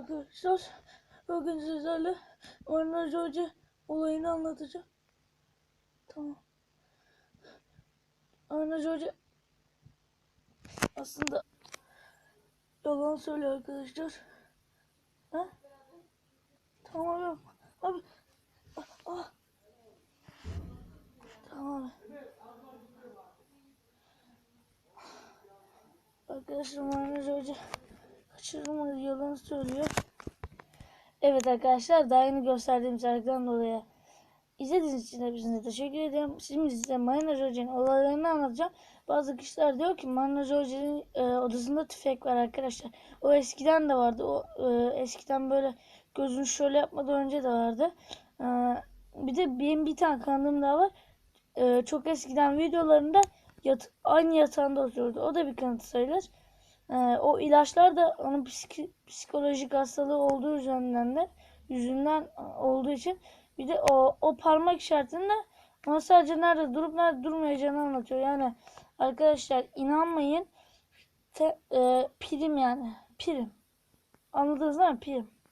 arkadaşlar. Bugün sizlerle Marnacı Hoca olayını anlatacağım. Tamam. Marnacı Hoca aslında yalan söylüyor arkadaşlar. Ha? Tamam yok. Abi. Ah, ah. Tamam. Arkadaşlar Marnacı Hoca kaçırılmadı yalan söylüyor. Evet arkadaşlar daha yeni gösterdiğim şarkıdan dolayı izlediğiniz için hepinize teşekkür ederim. Şimdi size Marina Hoca'nın olaylarını anlatacağım. Bazı kişiler diyor ki Marina Hoca'nın e, odasında tüfek var arkadaşlar. O eskiden de vardı. O e, eskiden böyle gözünü şöyle yapmadan önce de vardı. E, bir de benim bir tane kanalım daha var. E, çok eskiden videolarında yat, aynı yatağında oturuyordu. O da bir kanıt sayılır. Ee, o ilaçlar da onun psiki- psikolojik hastalığı olduğu yüzünden de yüzünden olduğu için bir de o, o parmak işaretinde ona sadece nerede durup nerede durmayacağını anlatıyor. Yani arkadaşlar inanmayın Te- e, prim yani prim. Anladınız değil mi? Prim.